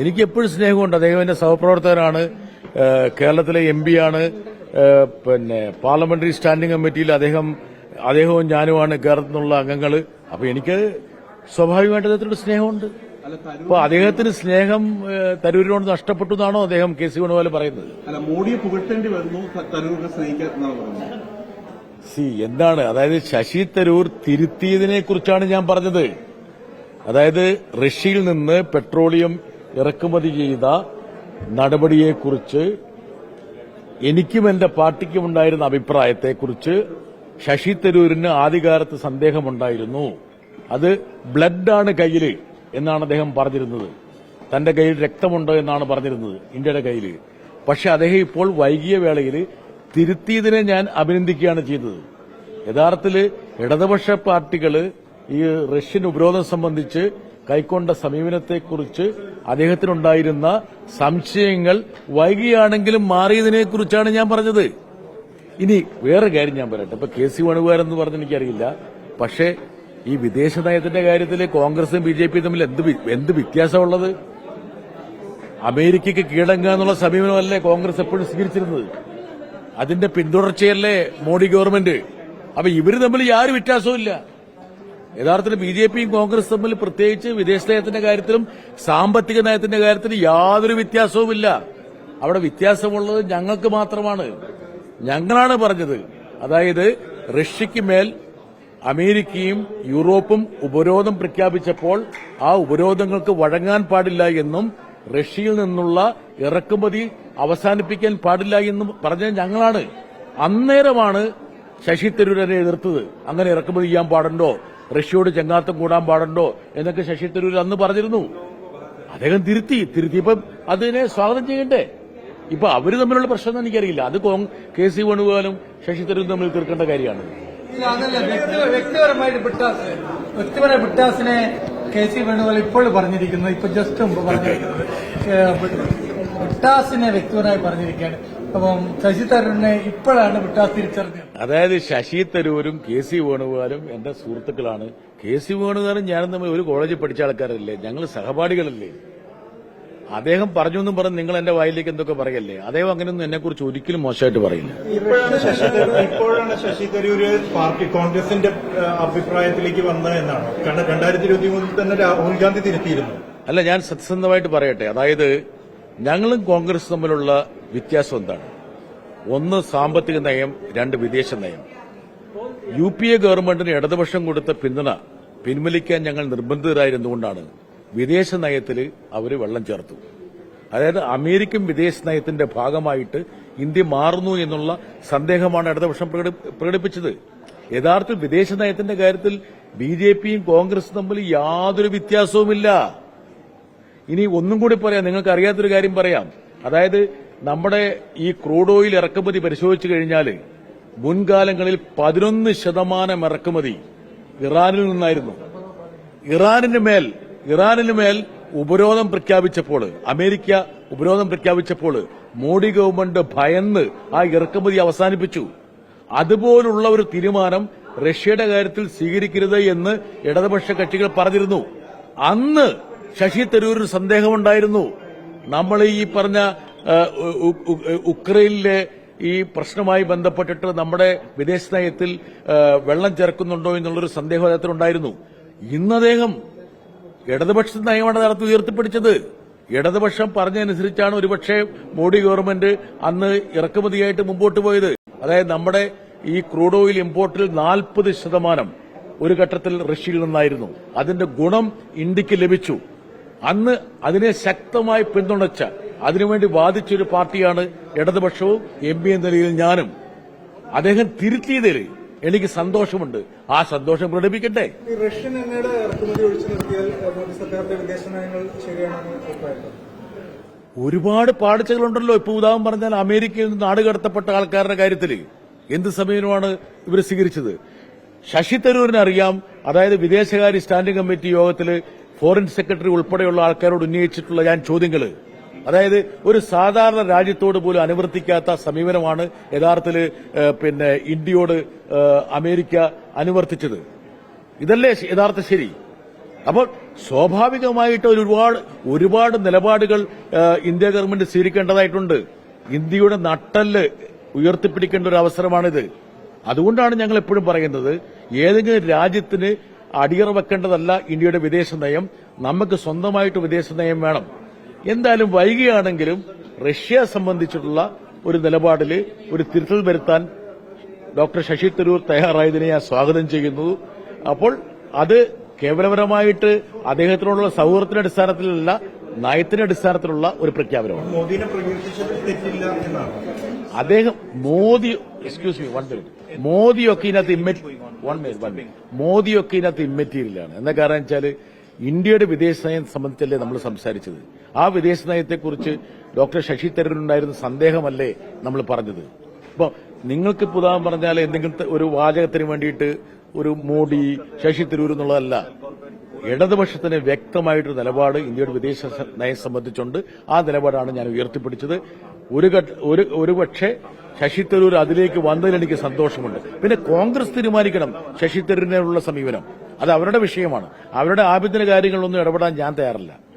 എനിക്ക് എപ്പോഴും സ്നേഹമുണ്ട്. അദ്ദേഹം എന്റെ സഹപ്രവർത്തകനാണ്. കേരളത്തിലെ എം ആണ്. പിന്നെ പാർലമെന്ററി സ്റ്റാൻഡിംഗ് കമ്മിറ്റിയിൽ അദ്ദേഹം അദ്ദേഹവും ഞാനുമാണ് കേരളത്തിൽ നിന്നുള്ള അംഗങ്ങൾ. അപ്പൊ എനിക്ക് സ്വാഭാവികമായിട്ട് അദ്ദേഹത്തിനോട് സ്നേഹമുണ്ട്. അപ്പൊ അദ്ദേഹത്തിന് സ്നേഹം തരൂരിനോട് നഷ്ടപ്പെട്ടു എന്നാണോ അദ്ദേഹം കെ സി വേണുപോലെ പറയുന്നത്? അല്ല മോഡിയെ പുകഴ്ത്തേണ്ടി വരുന്നു ത- തരൂരിനെ സ്നേഹിക്കാൻ പറയുന്നത്? സി എന്താണ്? അതായത് ശശി തരൂർ തിരുത്തിയതിനെ കുറിച്ചാണ് ഞാൻ പറഞ്ഞത്. അതായത് റഷ്യയിൽ നിന്ന് പെട്രോളിയം ഇറക്കുമതി ചെയ്ത നടപടിയെക്കുറിച്ച് എനിക്കും എന്റെ പാർട്ടിക്കും ഉണ്ടായിരുന്ന അഭിപ്രായത്തെക്കുറിച്ച് ശശി തരൂരിന് ആദ്യകാലത്ത് സന്ദേഹമുണ്ടായിരുന്നു. അത് ബ്ലഡാണ് കയ്യിൽ എന്നാണ് അദ്ദേഹം പറഞ്ഞിരുന്നത്. തന്റെ കയ്യിൽ രക്തമുണ്ട് എന്നാണ് പറഞ്ഞിരുന്നത് ഇന്ത്യയുടെ കയ്യിൽ പക്ഷെ അദ്ദേഹം ഇപ്പോൾ വൈകിയ വേളയിൽ തിരുത്തിയതിനെ ഞാൻ അഭിനന്ദിക്കുകയാണ് ചെയ്തത്. യഥാർത്ഥത്തിൽ ഇടതുപക്ഷ പാർട്ടികൾ ഈ റഷ്യൻ ഉപരോധം സംബന്ധിച്ച് കൈക്കൊണ്ട സമീപനത്തെക്കുറിച്ച് അദ്ദേഹത്തിനുണ്ടായിരുന്ന സംശയങ്ങൾ വൈകിയാണെങ്കിലും മാറിയതിനെക്കുറിച്ചാണ് ഞാൻ പറഞ്ഞത്. ഇനി വേറെ കാര്യം ഞാൻ പറയട്ടെ. ഇപ്പൊ കെ സി വേണുകാരൻ എന്ന് പറഞ്ഞ് എനിക്കറിയില്ല. പക്ഷേ ഈ വിദേശ നയത്തിന്റെ കാര്യത്തിൽ കോൺഗ്രസും ബി ജെ പിയും തമ്മിൽ എന്ത് എന്ത് വ്യത്യാസമുള്ളത്? അമേരിക്കയ്ക്ക് കീഴടങ്ങുക എന്നുള്ള സമീപനമല്ലേ കോൺഗ്രസ് എപ്പോഴും സ്വീകരിച്ചിരുന്നത്? അതിന്റെ പിന്തുടർച്ചയല്ലേ മോഡി ഗവൺമെന്റ്? അപ്പൊ ഇവർ തമ്മിൽ യാതൊരു വ്യത്യാസവും ഇല്ല യഥാർത്ഥത്തിൽ ബി ജെ പിയും കോൺഗ്രസ് തമ്മിൽ പ്രത്യേകിച്ച് വിദേശ നയത്തിന്റെ കാര്യത്തിലും സാമ്പത്തിക നയത്തിന്റെ കാര്യത്തിലും യാതൊരു വ്യത്യാസവുമില്ല. അവിടെ വ്യത്യാസമുള്ളത് ഞങ്ങൾക്ക് മാത്രമാണ്. ഞങ്ങളാണ് പറഞ്ഞത്. അതായത് റഷ്യയ്ക്ക് മേൽ അമേരിക്കയും യൂറോപ്പും ഉപരോധം പ്രഖ്യാപിച്ചപ്പോൾ ആ ഉപരോധങ്ങൾക്ക് വഴങ്ങാൻ പാടില്ല എന്നും റഷ്യയിൽ നിന്നുള്ള ഇറക്കുമതി അവസാനിപ്പിക്കാൻ പാടില്ല എന്നും പറഞ്ഞത് ഞങ്ങളാണ്. അന്നേരമാണ് ശശി തരൂരിനെ എതിർത്തത്. അങ്ങനെ ഇറക്കുമതി ചെയ്യാൻ പാടുണ്ടോ? റഷ്യയോട് ചെങ്ങാത്തം കൂടാൻ പാടുണ്ടോ എന്നൊക്കെ ശശി തരൂർ അന്ന് പറഞ്ഞിരുന്നു. അദ്ദേഹം തിരുത്തി തിരുത്തിയപ്പം അതിനെ സ്വാഗതം ചെയ്യണ്ടേ? ഇപ്പൊ അവർ തമ്മിലുള്ള പ്രശ്നം എന്ന് എനിക്കറിയില്ല. അത് കെ സി വേണുഗോപാലും ശശി തരൂരും തമ്മിൽ തീർക്കേണ്ട കാര്യമാണ്. വ്യക്തിപരമായിട്ട് കെ സി വേണുഗോപാൽ ഇപ്പോൾ പറഞ്ഞിരിക്കുന്നത് ഇപ്പൊ ജസ്റ്റ് മുമ്പ് പറഞ്ഞിരിക്കുന്നത്. ബിട്ടാസിനെ വ്യക്തിപരമായി പറഞ്ഞിരിക്കുകയാണ്. അപ്പം ശശി തരൂരിനെ ഇപ്പോഴാണ് വിട്ടാസ് തിരിച്ചറിഞ്ഞത് അതായത് ശശി തരൂരും കെ സി വേണുഗോപാലും എന്റെ സുഹൃത്തുക്കളാണ്. കെ സി വേണുഗോപാലും ഞാനും തമ്മിൽ ഒരു കോളേജിൽ പഠിച്ച ആൾക്കാരല്ലേ? ഞങ്ങൾ സഹപാഠികളല്ലേ? അദ്ദേഹം പറഞ്ഞു എന്നും പറഞ്ഞ് നിങ്ങൾ എന്റെ വായിലേക്ക് എന്തൊക്കെ പറയല്ലേ? അദ്ദേഹം അങ്ങനെയൊന്നും എന്നെ കുറിച്ച് ഒരിക്കലും മോശമായിട്ട് പറയില്ല. ഇപ്പോഴാണ് ശശി തരൂർ ഇപ്പോഴാണ് ശശി തരൂര് പാർട്ടി കോൺഗ്രസിന്റെ അഭിപ്രായത്തിലേക്ക് വന്നത് എന്നാണ്? കാരണം രണ്ടായിരത്തി ഇരുപത്തി മൂന്നിൽ തന്നെ രാഹുൽ ഗാന്ധി തിരുത്തിയിരുന്നു. അല്ല ഞാൻ സത്യസന്ധമായിട്ട് പറയട്ടെ. അതായത് ഞങ്ങളും കോൺഗ്രസ് തമ്മിലുള്ള വ്യത്യാസം എന്താണ്? ഒന്ന് സാമ്പത്തിക നയം രണ്ട് വിദേശ നയം. യു പി എ ഗവൺമെന്റിന് ഇടതുപക്ഷം കൊടുത്ത പിന്തുണ പിൻവലിക്കാൻ ഞങ്ങൾ നിർബന്ധിതരായിരുന്നുകൊണ്ടാണ് വിദേശ നയത്തിൽ അവർ വെള്ളം ചേർത്തു. അതായത് അമേരിക്കൻ വിദേശ നയത്തിന്റെ ഭാഗമായിട്ട് ഇന്ത്യ മാറുന്നു എന്നുള്ള സന്ദേഹമാണ് ഇടതുപക്ഷം പ്രകടി- പ്രകടിപ്പിച്ചത്. യഥാർത്ഥ വിദേശ നയത്തിന്റെ കാര്യത്തിൽ ബി ജെ പിയും കോൺഗ്രസും തമ്മിൽ യാതൊരു വ്യത്യാസവുമില്ല. ഇനി ഒന്നും കൂടി പറയാം. നിങ്ങൾക്ക് അറിയാത്തൊരു കാര്യം പറയാം. അതായത് നമ്മുടെ ഈ ക്രൂഡ് ഓയിൽ ഇറക്കുമതി പരിശോധിച്ചു കഴിഞ്ഞാൽ മുൻകാലങ്ങളിൽ പതിനൊന്ന് ശതമാനം ഇറക്കുമതി ഇറാനിൽ നിന്നായിരുന്നു. ഇറാനിന് മേൽ ഇറാനിന് മേൽ ഉപരോധം പ്രഖ്യാപിച്ചപ്പോൾ അമേരിക്ക ഉപരോധം പ്രഖ്യാപിച്ചപ്പോൾ മോഡി ഗവൺമെന്റ് ഭയന്ന് ആ ഇറക്കുമതി അവസാനിപ്പിച്ചു. അതുപോലുള്ള ഒരു തീരുമാനം റഷ്യയുടെ കാര്യത്തിൽ സ്വീകരിക്കരുത് എന്ന് ഇടതുപക്ഷ കക്ഷികൾ പറഞ്ഞിരുന്നു. അന്ന് ശശി തരൂരിന് സന്ദേഹമുണ്ടായിരുന്നു. നമ്മൾ ഈ പറഞ്ഞ ഉക്രൈനിലെ ഈ പ്രശ്നവുമായി ബന്ധപ്പെട്ടിട്ട് നമ്മുടെ വിദേശ നയത്തിൽ വെള്ളം ചേർക്കുന്നുണ്ടോ എന്നുള്ളൊരു സന്ദേഹം അദ്ദേഹത്തിനുണ്ടായിരുന്നു ഇന്ന് അദ്ദേഹം ഇടതുപക്ഷ നയമാണ് നടത്തി ഉയർത്തിപ്പിടിച്ചത്. ഇടതുപക്ഷം പറഞ്ഞതനുസരിച്ചാണ് ഒരുപക്ഷെ മോഡി ഗവൺമെന്റ് അന്ന് ഇറക്കുമതിയായിട്ട് മുമ്പോട്ട് പോയത്. അതായത് നമ്മുടെ ഈ ക്രൂഡ് ഓയിൽ ഇമ്പോർട്ടിൽ നാൽപ്പത് ശതമാനം ഒരു ഘട്ടത്തിൽ റഷ്യയിൽ നിന്നായിരുന്നു. അതിന്റെ ഗുണം ഇന്ത്യയ്ക്ക് ലഭിച്ചു. അന്ന് അതിനെ ശക്തമായി പിന്തുണച്ച അതിനുവേണ്ടി വാദിച്ചൊരു പാർട്ടിയാണ് ഇടതുപക്ഷവും എം പി എന്ന നിലയിൽ ഞാനും. അദ്ദേഹം തിരുത്തിയതിൽ എനിക്ക് സന്തോഷമുണ്ട്. ആ സന്തോഷം പ്രകടിപ്പിക്കട്ടെ. ഈ റഷ്യൻ എണ്ണയുടെ ഇറക്കുമതി ഒഴിച്ചു നിർത്തിയാൽ ഏഹ്, മോദി സർക്കാരിന്റെ വിദേശ നയങ്ങൾ ശരിയാണെന്ന് അഭിപ്രായപ്പെട്ടു ഒരുപാട് പാടിച്ചകളുണ്ടല്ലോ ഇപ്പൊ ഉദാഹരണം പറഞ്ഞാൽ അമേരിക്കയിൽ നിന്ന് നാട് കടത്തപ്പെട്ട ആൾക്കാരുടെ കാര്യത്തിൽ എന്ത് സമീപനമാണ് ഇവർ സ്വീകരിച്ചത്? ശശി തരൂരിനറിയാം. അതായത് വിദേശകാര്യ സ്റ്റാൻഡിംഗ് കമ്മിറ്റി യോഗത്തിൽ ഫോറിൻ സെക്രട്ടറി ഉൾപ്പെടെയുള്ള ആൾക്കാരോട് ഉന്നയിച്ചിട്ടുള്ള ഞാൻ ചോദ്യങ്ങൾ അതായത് ഒരു സാധാരണ രാജ്യത്തോട് പോലും അനുവർത്തിക്കാത്ത സമീപനമാണ് യഥാർത്ഥത്തിൽ പിന്നെ ഇന്ത്യയോട് അമേരിക്ക അനുവർത്തിച്ചത്. ഇതല്ലേ യഥാർത്ഥ ശരി? അപ്പോൾ സ്വാഭാവികമായിട്ട് ഒരുപാട് ഒരുപാട് നിലപാടുകൾ ഇന്ത്യ ഗവൺമെന്റ് സ്വീകരിക്കേണ്ടതായിട്ടുണ്ട്. ഇന്ത്യയുടെ നട്ടൽ ഉയർത്തിപ്പിടിക്കേണ്ട ഒരു അവസരമാണിത്. അതുകൊണ്ടാണ് ഞങ്ങൾ എപ്പോഴും പറയുന്നത് ഏതെങ്കിലും രാജ്യത്തിന് അടിയറ വെക്കേണ്ടതല്ല ഇന്ത്യയുടെ വിദേശ നയം. നമുക്ക് സ്വന്തമായിട്ട് വിദേശ നയം വേണം. എന്തായാലും വൈകിയാണെങ്കിലും റഷ്യ സംബന്ധിച്ചിട്ടുള്ള ഒരു നിലപാടിൽ ഒരു തിരുത്തൽ വരുത്താൻ ഡോക്ടർ ശശി തരൂർ തയ്യാറായതിനെ ഞാൻ സ്വാഗതം ചെയ്യുന്നു. അപ്പോൾ അത് കേവലപരമായിട്ട് അദ്ദേഹത്തിനോടുള്ള സൗഹൃദത്തിന്റെ അടിസ്ഥാനത്തിലല്ല നയത്തിന്റെ അടിസ്ഥാനത്തിലുള്ള ഒരു പ്രഖ്യാപനമാണ്. മോദിനെ അദ്ദേഹം Modi excuse me one minute മോദിയൊക്കെ ഇതിനകത്ത് ഇമ്മറ്റ് വൺ മിനിറ്റ് വൺ മിനിറ്റ് മോദിയൊക്കെ ഇതിനകത്ത് ഇമ്മറ്റീരിയലാണ് എന്താ കാരണം വെച്ചാൽ ഇന്ത്യയുടെ വിദേശ നയം സംബന്ധിച്ചല്ലേ നമ്മൾ സംസാരിച്ചത്. ആ വിദേശ നയത്തെക്കുറിച്ച് ഡോക്ടർ ശശി തരൂരിനുണ്ടായിരുന്ന സന്ദേഹമല്ലേ നമ്മൾ പറഞ്ഞത്. അപ്പോൾ നിങ്ങൾക്ക് പുതാൻ പറഞ്ഞാൽ എന്തെങ്കിലും ഒരു വാചകത്തിന് വേണ്ടിയിട്ട് ഒരു മോഡി ശശി തരൂർ എന്നുള്ളതല്ല. ഇടതുപക്ഷത്തിന് വ്യക്തമായിട്ടൊരു നിലപാട് ഇന്ത്യയുടെ വിദേശ നയം സംബന്ധിച്ചുണ്ട്. ആ നിലപാടാണ് ഞാൻ ഉയർത്തിപ്പിടിച്ചത്. ഒരു ഒരു ഒരുപക്ഷെ ശശി തരൂർ അതിലേക്ക് വന്നതിൽ എനിക്ക് സന്തോഷമുണ്ട്. പിന്നെ കോൺഗ്രസ് തീരുമാനിക്കണം ശശി തരൂരിനുള്ള സമീപനം. അത് അവരുടെ വിഷയമാണ്. അവരുടെ ആഭ്യന്തര കാര്യങ്ങളിലൊന്നും ഇടപെടാൻ ഞാൻ തയ്യാറല്ല.